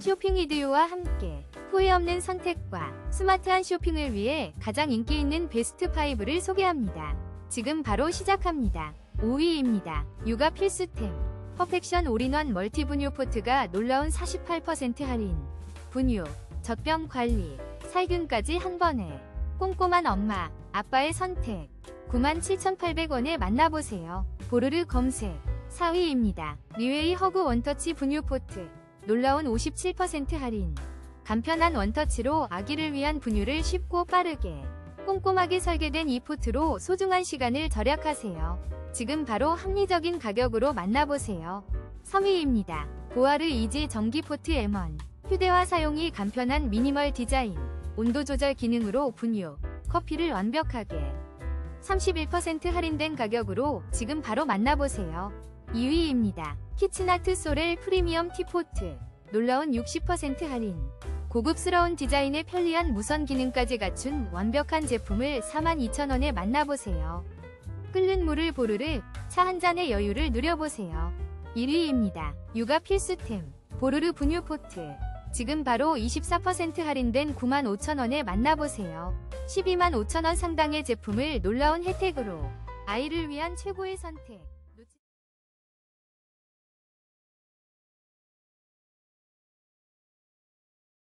쇼핑 이디오와 함께 후회 없는 선택과 스마트한 쇼핑을 위해 가장 인기 있는 베스트 5를 소개합니다. 지금 바로 시작합니다. 5위입니다. 육아 필수템. 퍼펙션 올인원 멀티 분유 포트가 놀라운 48% 할인. 분유, 젖병 관리, 살균까지 한 번에. 꼼꼼한 엄마, 아빠의 선택. 97,800원에 만나보세요. 보르르 검색. 4위입니다. 리웨이 허그 원터치 분유 포트. 놀라운 57% 할인. 간편한 원터치로 아기를 위한 분유를 쉽고 빠르게 꼼꼼하게 설계된 이 포트로 소중한 시간을 절약하세요. 지금 바로 합리적인 가격으로 만나보세요. 3위입니다. 보아르 이지 전기 포트 M1 휴대화 사용이 간편한 미니멀 디자인 온도 조절 기능으로 분유, 커피를 완벽하게 31% 할인된 가격으로 지금 바로 만나보세요. 2위입니다. 키친아트 소렐 프리미엄 티포트 놀라운 60% 할인 고급스러운 디자인에 편리한 무선 기능까지 갖춘 완벽한 제품을 42,000원에 만나보세요. 끓는 물을 보르르 차 한 잔의 여유를 누려보세요. 1위입니다. 육아 필수템 보르르 분유 포트 지금 바로 24% 할인된 95,000원에 만나보세요. 125,000원 상당의 제품을 놀라운 혜택으로 아이를 위한 최고의 선택